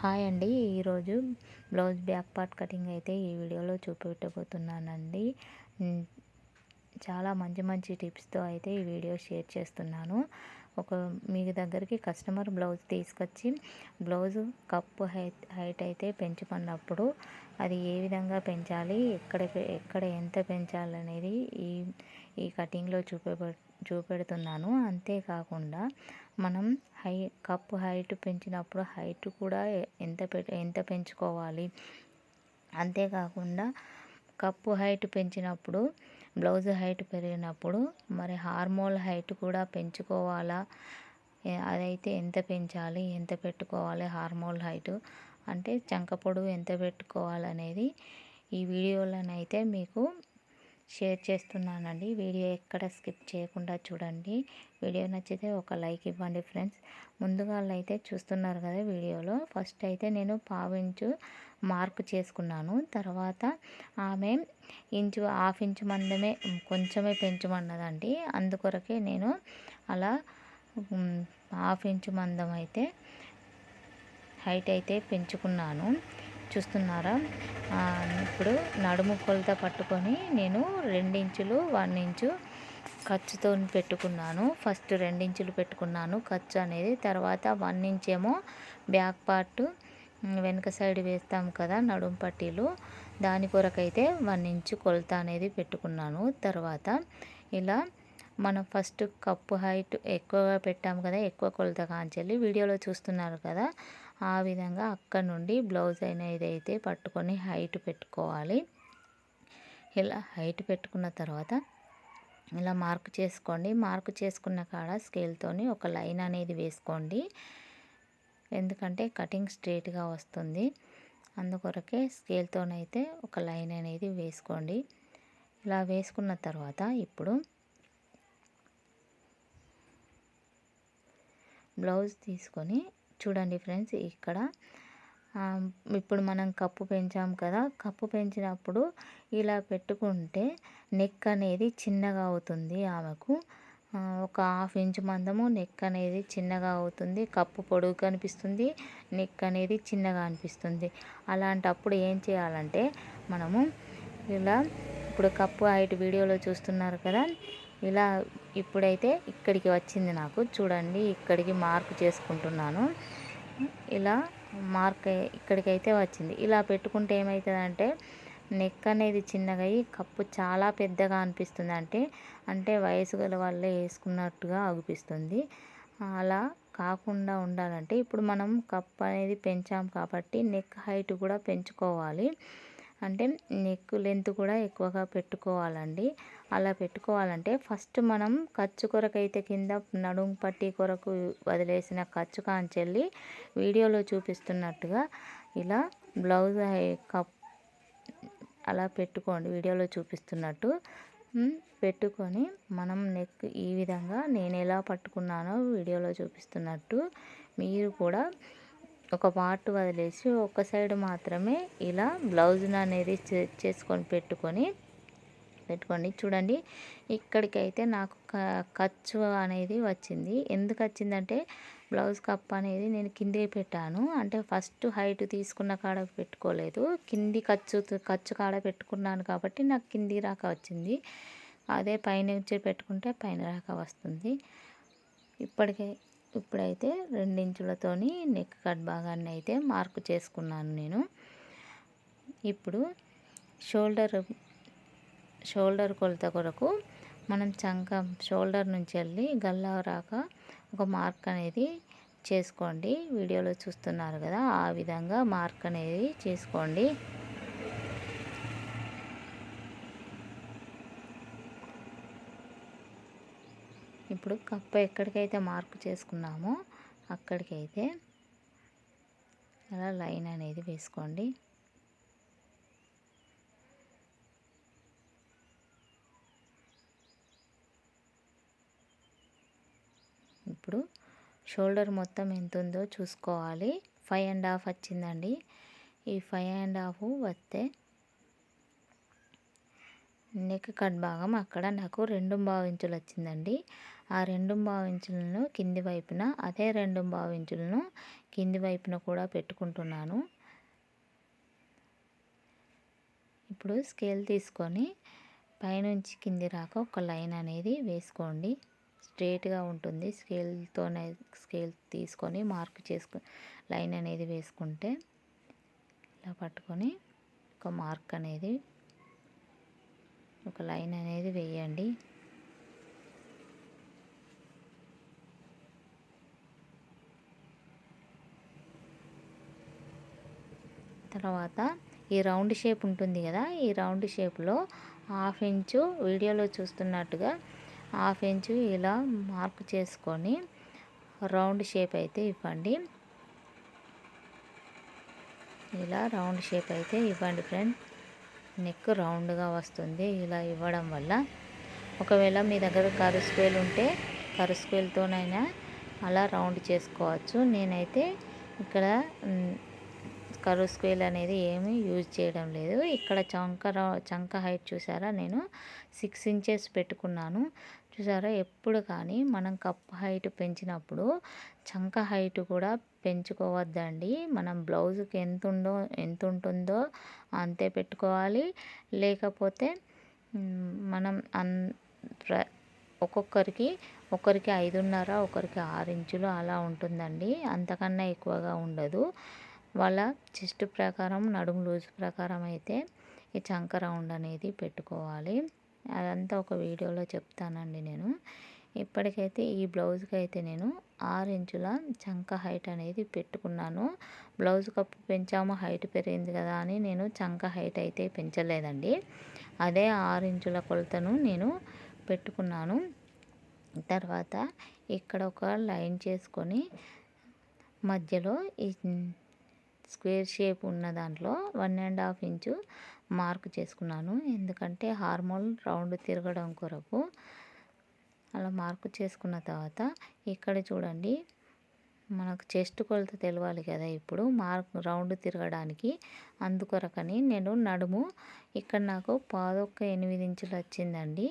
Hi అండి. ఈరోజు blouse back part cutting అయితే ఈ వీడియోలో చూపెట్టబోతున్నానండి. చాలా మంచి మంచి టిప్స్తో అయితే ఈ వీడియో షేర్ చేస్తున్నాను. ఒక మీ దగ్గరికి కస్టమర్ బ్లౌజ్ తీసుకొచ్చి బ్లౌజ్ కప్పు హైట్ హైట్ అయితే పెంచుకున్నప్పుడు అది ఏ విధంగా పెంచాలి ఎక్కడ ఎక్కడ ఎంత పెంచాలనేది ఈ ఈ కటింగ్లో చూపె చూపెడుతున్నాను. అంతేకాకుండా మనం హై కప్పు హైట్ పెంచినప్పుడు హైట్ కూడా ఎంత ఎంత పెంచుకోవాలి? అంతేకాకుండా కప్పు హైట్ పెంచినప్పుడు బ్లౌజ్ హైట్ పెరిగినప్పుడు మరి హార్మోల్ హైట్ కూడా పెంచుకోవాలా? అదైతే ఎంత పెంచాలి ఎంత పెట్టుకోవాలి హార్మోల్ హైట్? అంటే చంక పొడవు ఎంత పెట్టుకోవాలనేది ఈ వీడియోలోనైతే మీకు షేర్ చేస్తున్నానండి. వీడియో ఎక్కడ స్కిప్ చేయకుండా చూడండి. వీడియో నచ్చితే ఒక లైక్ ఇవ్వండి ఫ్రెండ్స్. ముందుగా అయితే చూస్తున్నారు కదా వీడియోలో. ఫస్ట్ అయితే నేను పావించు మార్క్ చేసుకున్నాను. తర్వాత ఆమె ఇంచు హాఫ్ ఇంచు మందమే కొంచెమే పెంచమన్నదండి. అందుకొరకే నేను అలా హాఫ్ ఇంచు మందం అయితే హైట్ అయితే పెంచుకున్నాను. చూస్తున్నారా? ఇప్పుడు నడుము కొలత పట్టుకొని నేను రెండించులు వన్ ఇంచు ఖర్చుతో పెట్టుకున్నాను. ఫస్ట్ రెండించులు పెట్టుకున్నాను. ఖర్చు అనేది తర్వాత వన్ ఇంచ్ ఏమో బ్యాక్ పార్ట్ వెనుక సైడ్ వేస్తాం కదా నడుము పట్టీలు. దాని కొరకైతే వన్ ఇంచు కొలత అనేది పెట్టుకున్నాను. తర్వాత ఇలా మనం ఫస్ట్ కప్పు హైట్ ఎక్కువగా పెట్టాము కదా ఎక్కువ కొలత కాంచెల్లి. వీడియోలో చూస్తున్నారు కదా ఆ విధంగా అక్కడ నుండి బ్లౌజ్ అనేది అయితే పట్టుకొని హైట్ పెట్టుకోవాలి. ఇలా హైట్ పెట్టుకున్న తర్వాత ఇలా మార్క్ చేసుకోండి. మార్క్ చేసుకున్న కాడ స్కేల్తోని ఒక లైన్ అనేది వేసుకోండి. ఎందుకంటే కటింగ్ స్ట్రేట్గా వస్తుంది. అందుకొరకే స్కేల్తోనైతే ఒక లైన్ అనేది వేసుకోండి. ఇలా వేసుకున్న తర్వాత ఇప్పుడు బ్లౌజ్ తీసుకొని చూడండి ఫ్రెండ్స్ ఇక్కడ ఇప్పుడు మనం కప్పు పెంచాం కదా కప్పు పెంచినప్పుడు ఇలా పెట్టుకుంటే నెక్ అనేది చిన్నగా అవుతుంది ఆమెకు. ఒక హాఫ్ ఇంచ్ మందము నెక్ అనేది చిన్నగా అవుతుంది కప్పు పొడుగు కనిపిస్తుంది నెక్ అనేది చిన్నగా అనిపిస్తుంది. అలాంటప్పుడు ఏం చేయాలంటే మనము ఇలా ఇప్పుడు కప్పు హైట్ వీడియోలో చూస్తున్నారు కదా ఇలా ఇప్పుడైతే ఇక్కడికి వచ్చింది నాకు. చూడండి ఇక్కడికి మార్క్ చేసుకుంటున్నాను. ఇలా మార్క్ ఇక్కడికైతే వచ్చింది. ఇలా పెట్టుకుంటే ఏమవుతుందంటే నెక్ అనేది చిన్నగా అయ్యి కప్పు చాలా పెద్దగా అనిపిస్తుంది అంటే అంటే వయసు గల వాళ్ళే వేసుకున్నట్టుగా అనిపిస్తుంది అలా కాకుండా ఉండాలంటే ఇప్పుడు మనం కప్ అనేది పెంచాం కాబట్టి నెక్ హైట్ కూడా పెంచుకోవాలి. అంటే నెక్ లెంత్ కూడా ఎక్కువగా పెట్టుకోవాలండి. అలా పెట్టుకోవాలంటే ఫస్ట్ మనం ఖర్చు కొరకు అయితే కింద నడుము పట్టి కొరకు వదిలేసిన ఖర్చు కాంచెల్లి వీడియోలో చూపిస్తున్నట్టుగా ఇలా బ్లౌజ్ కప్ అలా పెట్టుకోండి వీడియోలో చూపిస్తున్నట్టు. పెట్టుకొని మనం నెక్ ఈ విధంగా నేను ఎలా పట్టుకున్నానో వీడియోలో చూపిస్తున్నట్టు. మీరు కూడా ఒక పార్ట్ వదిలేసి ఒక సైడ్ మాత్రమే ఇలా బ్లౌజ్ని అనేది చేసుకొని పెట్టుకొని పెట్టుకోండి. చూడండి ఇక్కడికైతే నాకు ఖర్చు అనేది వచ్చింది. ఎందుకు వచ్చిందంటే బ్లౌజ్ కప్ అనేది నేను కిందే పెట్టాను. అంటే ఫస్ట్ హైట్ తీసుకున్న కాడ పెట్టుకోలేదు. కింది ఖర్చు ఖర్చు కాడ పెట్టుకున్నాను కాబట్టి నాకు కింది రాక వచ్చింది. అదే పైన పెట్టుకుంటే పైన రాక వస్తుంది. ఇప్పటికే ఇప్పుడైతే రెండించులతోని నెక్ కట్ భాగాన్ని అయితే మార్కు చేసుకున్నాను నేను. ఇప్పుడు షోల్డర్ షోల్డర్ కొలత కొరకు మనం చంక షోల్డర్ నుంచి వెళ్ళి గల్లా రాక ఒక మార్క్ అనేది చేసుకోండి. వీడియోలో చూస్తున్నారు కదా ఆ విధంగా మార్క్ అనేది చేసుకోండి. ఇప్పుడు కప్ప ఎక్కడికైతే మార్క్ చేసుకున్నామో అక్కడికైతే అలా లైన్ అనేది వేసుకోండి ఇప్పుడు షోల్డర్ మొత్తం ఎంత ఉందో చూసుకోవాలి. ఫైవ్ అండ్ హాఫ్ వచ్చిందండి. ఈ ఫైవ్ అండ్ హాఫ్ వస్తే నెక్ కట్ భాగం అక్కడ నాకు రెండు ఇంచులు వచ్చిందండి. ఆ రెండు ఇంచులను కింది వైపున అదే రెండు ఇంచులను కింది వైపున కూడా పెట్టుకుంటున్నాను. ఇప్పుడు స్కేల్ తీసుకొని పైనుంచి కింది రాక ఒక లైన్ అనేది వేసుకోండి. స్ట్రేట్గా ఉంటుంది. స్కేల్తోనే స్కేల్ తీసుకొని మార్క్ చేసుకు లైన్ అనేది వేసుకుంటే ఇలా పట్టుకొని ఒక మార్క్ అనేది ఒక లైన్ అనేది వేయండి. తర్వాత ఈ రౌండ్ షేప్ ఉంటుంది కదా ఈ రౌండ్ షేప్లో హాఫ్ ఇంచు వీడియోలో చూస్తున్నట్టుగా హాఫ్ ఇంచు ఇలా మార్క్ చేసుకొని రౌండ్ షేప్ అయితే ఇవ్వండి. ఇలా రౌండ్ షేప్ అయితే ఇవ్వండి ఫ్రెండ్. నెక్ రౌండ్గా వస్తుంది ఇలా ఇవ్వడం వల్ల. ఒకవేళ మీ దగ్గర కరు స్కేల్ ఉంటే కరు స్కేల్తోనైనా అలా రౌండ్ చేసుకోవచ్చు. నేనైతే ఇక్కడ కరు స్కేల్ అనేది ఏమీ యూజ్ చేయడం లేదు. ఇక్కడ చంక చంక హైట్ చూసారా? నేను సిక్స్ ఇంచెస్ పెట్టుకున్నాను. చూసారా? ఎప్పుడు కానీ మనం కప్ హైట్ పెంచినప్పుడు చంక హైట్ కూడా పెంచుకోవద్దండి. మనం బ్లౌజ్కి ఎంత ఉందో ఎంత ఉంటుందో అంతే పెట్టుకోవాలి. లేకపోతే మనం అన్ ఒక్కొక్కరికి ఒకరికి ఐదున్నర ఒకరికి ఆరు ఇంచులు అలా ఉంటుందండి. అంతకన్నా ఎక్కువగా ఉండదు. వాళ్ళ చెస్ట్ ప్రకారం నడుము లూజ్ ప్రకారం అయితే ఈ చంక రౌండ్ అనేది పెట్టుకోవాలి. అదంతా ఒక వీడియోలో చెప్తానండి నేను. ఇప్పటికైతే ఈ బ్లౌజ్కి అయితే నేను ఆరు ఇంచుల చంక హైట్ అనేది పెట్టుకున్నాను. బ్లౌజ్ కప్పు పెంచాము హైట్ పెరిగింది కదా అని నేను చంక హైట్ అయితే పెంచలేదండి. అదే ఆరు ఇంచుల కొలతను నేను పెట్టుకున్నాను. తర్వాత ఇక్కడ ఒక లైన్ చేసుకొని మధ్యలో ఈ స్క్వేర్ షేప్ ఉన్న దాంట్లో one and half inch mark చేసుకున్నాను. ఎందుకంటే హార్మోన్ రౌండ్ తిరగడం కొరకు అలా మార్కు చేసుకున్న తర్వాత ఇక్కడ చూడండి మనకు చెస్ట్ కొలత తెలవాలి కదా ఇప్పుడు. మార్క్ రౌండ్ తిరగడానికి అందుకొరకని నేను నడుము ఇక్కడ నాకు పాదొక్క ఎనిమిది ఇంచులు వచ్చిందండి.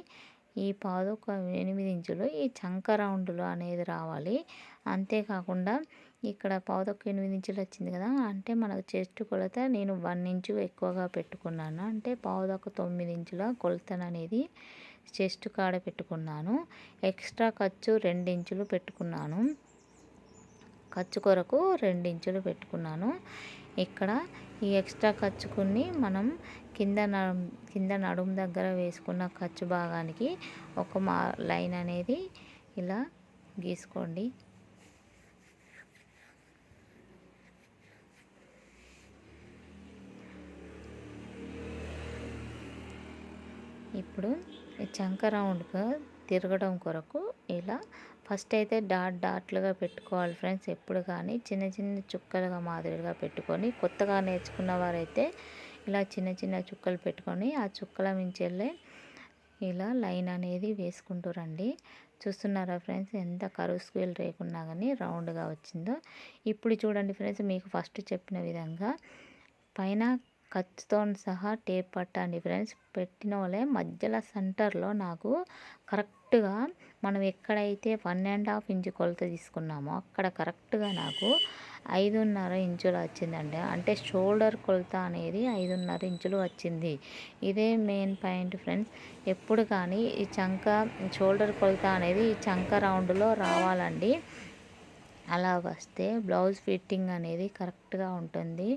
ఈ పాదొక్క ఎనిమిది ఇంచులు ఈ చంక రౌండ్లు అనేది రావాలి. అంతేకాకుండా ఇక్కడ పావుదొక్క ఎనిమిది ఇంచులు వచ్చింది కదా అంటే మనకు చెస్ట్ కొలత నేను వన్ ఇంచు ఎక్కువగా పెట్టుకున్నాను. అంటే పావుదొక్క తొమ్మిది ఇంచుల కొలతను అనేది చెస్ట్ కాడ పెట్టుకున్నాను. ఎక్స్ట్రా ఖర్చు ఇంచులు పెట్టుకున్నాను. ఖర్చు కొరకు ఇంచులు పెట్టుకున్నాను. ఇక్కడ ఈ ఎక్స్ట్రా ఖర్చుకుని మనం కింద కింద నడుము దగ్గర వేసుకున్న ఖర్చు భాగానికి ఒక మా లైన్ అనేది ఇలా గీసుకోండి. ఇప్పుడు ఈ చంక రౌండ్గా తిరగడం కొరకు ఇలా ఫస్ట్ అయితే డాట్ డాట్లుగా పెట్టుకోవాలి ఫ్రెండ్స్ ఎప్పుడు కానీ. చిన్న చిన్న చుక్కలుగా మాదిరిగా పెట్టుకొని కొత్తగా నేర్చుకున్న వారైతే ఇలా చిన్న చిన్న చుక్కలు పెట్టుకొని ఆ చుక్కల మించెళ్ళే ఇలా లైన్ అనేది వేసుకుంటూ రండి. చూస్తున్నారా ఫ్రెండ్స్ ఎంత కరువు స్క్వేల్ రేకున్నా కానీ రౌండ్గా వచ్చిందో. ఇప్పుడు చూడండి ఫ్రెండ్స్ మీకు ఫస్ట్ చెప్పిన విధంగా పైన ఖర్చుతో సహా టేప్ పట్టండి ఫ్రెండ్స్. పెట్టిన వాళ్ళే మధ్యలో సెంటర్లో నాకు కరెక్ట్గా మనం ఎక్కడైతే వన్ అండ్ హాఫ్ ఇంచు కొలత తీసుకున్నామో అక్కడ కరెక్ట్గా నాకు ఐదున్నర ఇంచులు వచ్చిందండి. అంటే షోల్డర్ కొలత అనేది ఐదున్నర ఇంచులు వచ్చింది. ఇదే మెయిన్ పాయింట్ ఫ్రెండ్స్. ఎప్పుడు కానీ ఈ చంక షోల్డర్ కొలత అనేది ఈ చంక రౌండ్లో రావాలండి. అలా వస్తే బ్లౌజ్ ఫిట్టింగ్ అనేది కరెక్ట్గా ఉంటుంది.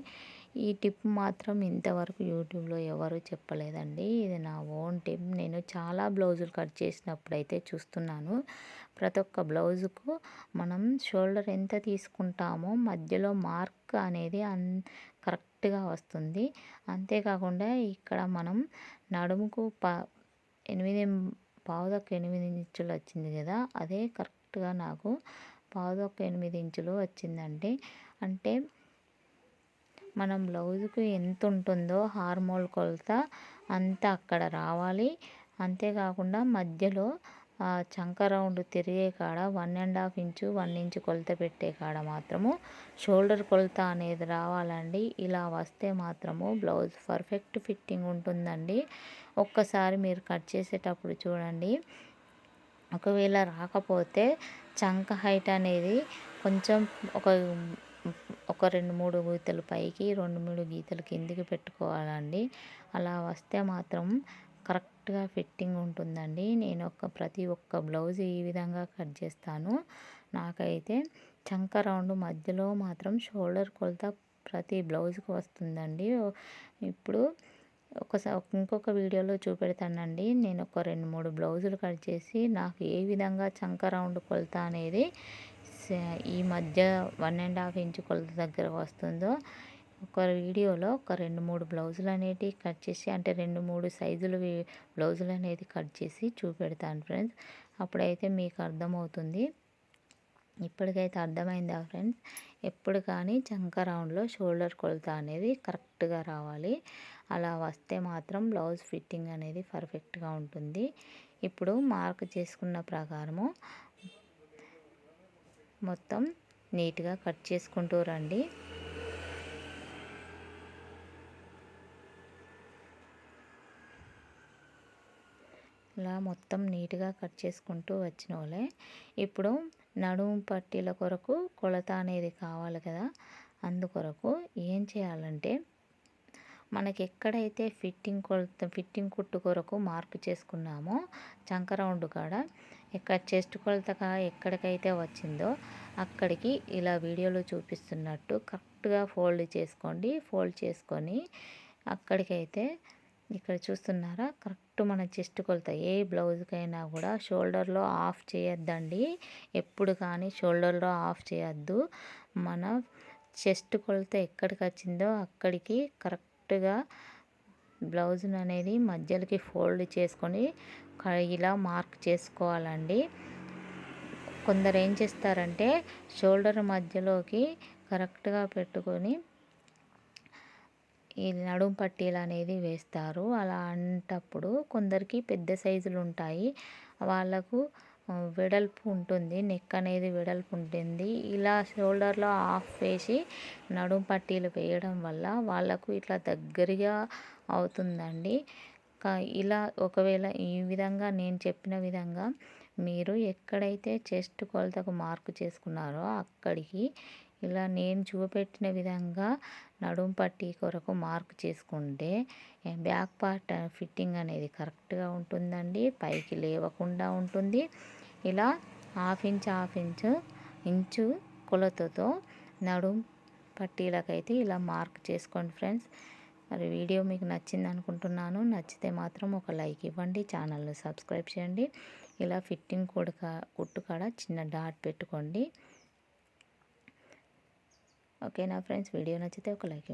ఈ టిప్ మాత్రం ఇంతవరకు యూట్యూబ్లో ఎవరు చెప్పలేదండి. ఇది నా ఓన్ టిప్. నేను చాలా బ్లౌజులు కట్ చేసినప్పుడు అయితే చూస్తున్నాను. ప్రతి ఒక్క బ్లౌజుకు మనం షోల్డర్ ఎంత తీసుకుంటామో మధ్యలో మార్క్ అనేది అన్ కరెక్ట్గా వస్తుంది. అంతేకాకుండా ఇక్కడ మనం నడుముకు ప ఎనిమిది పావుదొక్క ఎనిమిది ఇంచులు వచ్చింది కదా అదే కరెక్ట్గా నాకు పావుదొక్క ఎనిమిది ఇంచులు వచ్చిందండి అంటే మనం బ్లౌజ్కి ఎంత ఉంటుందో హార్మోల్ కొలత అంత అక్కడ రావాలి. అంతేకాకుండా మధ్యలో చంక రౌండ్ తిరిగే కాడ one and half inch one inch కొలత పెట్టే కాడ మాత్రము షోల్డర్ కొలత అనేది రావాలండి. ఇలా వస్తే మాత్రము బ్లౌజ్ పర్ఫెక్ట్ ఫిట్టింగ్ ఉంటుందండి. ఒక్కసారి మీరు కట్ చేసేటప్పుడు చూడండి. ఒకవేళ రాకపోతే చంక హైట్ అనేది కొంచెం ఒక ఒక రెండు మూడు గీతలు పైకి రెండు మూడు గీతలు కిందికి పెట్టుకోవాలండి. అలా వస్తే మాత్రం కరెక్ట్గా ఫిట్టింగ్ ఉంటుందండి. నేను ఒక ప్రతి ఒక్క బ్లౌజ్ ఈ విధంగా కట్ చేస్తాను. నాకైతే చంక రౌండ్ మధ్యలో మాత్రం షోల్డర్ కొలత ప్రతి బ్లౌజ్కి వస్తుందండి. ఇప్పుడు ఒకసారి ఇంకొక వీడియోలో చూపెడతానండి. నేను ఒక రెండు మూడు బ్లౌజులు కట్ చేసి నాకు ఏ విధంగా చంక రౌండ్ కొలత అనేది ఈ మధ్య వన్ అండ్ హాఫ్ ఇంచ్ కొలత దగ్గర వస్తుందో ఒక వీడియోలో ఒక రెండు మూడు బ్లౌజులు అనేవి కట్ చేసి అంటే రెండు మూడు సైజులు బ్లౌజులు అనేది కట్ చేసి చూపెడతాను ఫ్రెండ్స్. అప్పుడైతే మీకు అర్థమవుతుంది. ఇప్పటికైతే అర్థమైందా ఫ్రెండ్స్? ఎప్పుడు కానీ చంక రౌండ్లో షోల్డర్ కొలత అనేది కరెక్ట్గా రావాలి. అలా వస్తే మాత్రం బ్లౌజ్ ఫిట్టింగ్ అనేది పర్ఫెక్ట్గా ఉంటుంది. ఇప్పుడు మార్క్ చేసుకున్న ప్రకారము మొత్తం నీట్గా కట్ చేసుకుంటూ రండి. ఇలా మొత్తం నీట్గా కట్ చేసుకుంటూ వచ్చిన వాళ్ళే ఇప్పుడు నడుము పట్టీల కొరకు కొలత అనేది కావాలి కదా. అందుకొరకు ఏం చేయాలంటే మనకి ఎక్కడైతే ఫిట్టింగ్ కొలత ఫిట్టింగ్ కుట్టు కొరకు మార్క్ చేసుకున్నామో చంకరౌండ్ కాడ ఇక్కడ చెస్ట్ కొలత ఎక్కడికైతే వచ్చిందో అక్కడికి ఇలా వీడియోలో చూపిస్తున్నట్టు కరెక్ట్గా ఫోల్డ్ చేసుకోండి. ఫోల్డ్ చేసుకొని అక్కడికైతే ఇక్కడ చూస్తున్నారా? కరెక్ట్ మన చెస్ట్ కొలత. ఏ బ్లౌజ్కైనా కూడా షోల్డర్లో ఆఫ్ చేయొద్దండి. ఎప్పుడు కానీ షోల్డర్లో ఆఫ్ చేయొద్దు. మన చెస్ట్ కొలత ఎక్కడికి వచ్చిందో అక్కడికి కరెక్ట్గా బ్లౌజ్ని అనేది మధ్యలోకి ఫోల్డ్ చేసుకొని ఇలా మార్క్ చేసుకోవాలండి. కొందరు ఏం చేస్తారంటే షోల్డర్ మధ్యలోకి కరెక్ట్గా పెట్టుకొని ఈ నడుము పట్టీలు అనేది వేస్తారు. అలా అంటప్పుడు కొందరికి పెద్ద సైజులు ఉంటాయి వాళ్ళకు వెడల్పు ఉంటుంది నెక్ అనేది వెడల్పు ఉంటుంది. ఇలా షోల్డర్లో ఆఫ్ వేసి నడుం పట్టీలు వేయడం వల్ల వాళ్ళకు ఇట్లా దగ్గరగా అవుతుందండి. ఇలా ఒకవేళ ఈ విధంగా నేను చెప్పిన విధంగా మీరు ఎక్కడైతే చెస్ట్ కొలతకు మార్కు చేసుకున్నారో అక్కడికి ఇలా నేను చూపెట్టిన విధంగా నడుం పట్టి కొరకు మార్క్ చేసుకుంటే బ్యాక్ పార్ట్ ఫిట్టింగ్ అనేది కరెక్ట్గా ఉంటుందండి. పైకి లేవకుండా ఉంటుంది. ఇలా half inch half inch inch కొలతతో నడుం పట్టీలకైతే ఇలా మార్క్ చేసుకోండి ఫ్రెండ్స్. మరి వీడియో మీకు నచ్చింది అనుకుంటున్నాను. నచ్చితే మాత్రం ఒక లైక్ ఇవ్వండి. ఛానల్ని సబ్స్క్రైబ్ చేయండి. ఇలా ఫిట్టింగ్ కూడా కుట్టు కాడ చిన్న డాట్ పెట్టుకోండి. ఓకేనా ఫ్రెండ్స్ వీడియో నచ్చితే ఒక లైక్